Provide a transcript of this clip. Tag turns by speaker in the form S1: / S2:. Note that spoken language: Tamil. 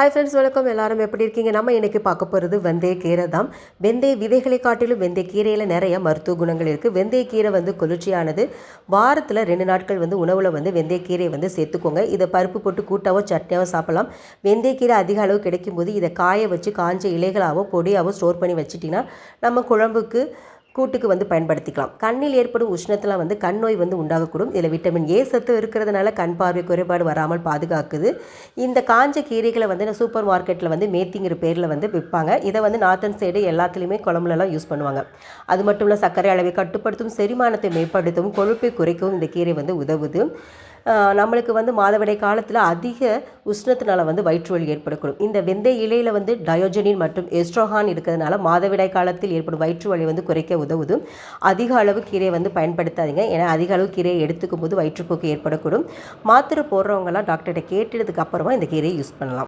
S1: ஹாய் ஃப்ரெண்ட்ஸ் வணக்கம். எல்லாரும் எப்படி இருக்கீங்க? நம்ம இன்னைக்கு பார்க்க போகிறது வெந்தய கீரை தான். வெந்தய விதைகளை காட்டிலும் வெந்தய கீரையில் நிறைய மருத்துவ குணங்கள் இருக்குது வெந்தய கீரை வந்து குளிர்ச்சியானது. வாரத்தில் ரெண்டு நாட்கள் வந்து உணவில் வந்து வெந்தய கீரையை வந்து சேர்த்துக்கோங்க. இதை பருப்பு போட்டு கூட்டாவோ சட்னியாவோ சாப்பிடலாம். வெந்தய கீரை அதிக அளவு கிடைக்கும் போது இதை காய வச்சு காஞ்ச இலைகளாவோ பொடியாவோ ஸ்டோர் பண்ணி வச்சிட்டிங்கன்னா நம்ம குழம்புக்கு கூட்டுக்கு வந்து பயன்படுத்திக்கலாம். கண்ணில் ஏற்படும் உஷ்ணத்தில் வந்து கண் நோய் வந்து உண்டாகக்கூடும். இதில் விட்டமின் ஏ சத்து இருக்கிறதுனால கண் பார்வை குறைபாடு வராமல் பாதுகாக்குது. இந்த காஞ்ச கீரைகளை வந்து சூப்பர் மார்க்கெட்டில் வந்து மேத்திங்கிற பேரில் வந்து விற்பாங்க இதை வந்து நார்த்தன் சைடு எல்லாத்துலேயுமே குழம்புலலாம் யூஸ் பண்ணுவாங்க. அது மட்டும் இல்லை சர்க்கரை அளவை கட்டுப்படுத்தும் செரிமானத்தை மேம்படுத்தவும் கொழுப்பை குறைக்கவும் இந்த கீரை வந்து உதவுது. நம்மளுக்கு வந்து மாதவிடை காலத்தில் அதிக உஷ்ணத்தினால வந்து வயிற்று வலி ஏற்படக்கூடும். இந்த வெந்தய இலையில் வந்து டயோஜனின் மற்றும் எஸ்ட்ரோஹான் இருக்கிறதுனால மாதவிடாய் காலத்தில் ஏற்படும் வயிற்று வலி வந்து குறைக்க உதவுது அதிக அளவு கீரையை வந்து பயன்படுத்தாதீங்க. ஏன்னா அதிக அளவு கீரையை எடுத்துக்கும் போது வயிற்றுப்போக்கு ஏற்படக்கூடும். மாத்திரை போடுறவங்கலாம் டாக்டர்கிட்ட கேட்டதுக்கு அப்புறமா இந்த கீரையை யூஸ் பண்ணலாம்.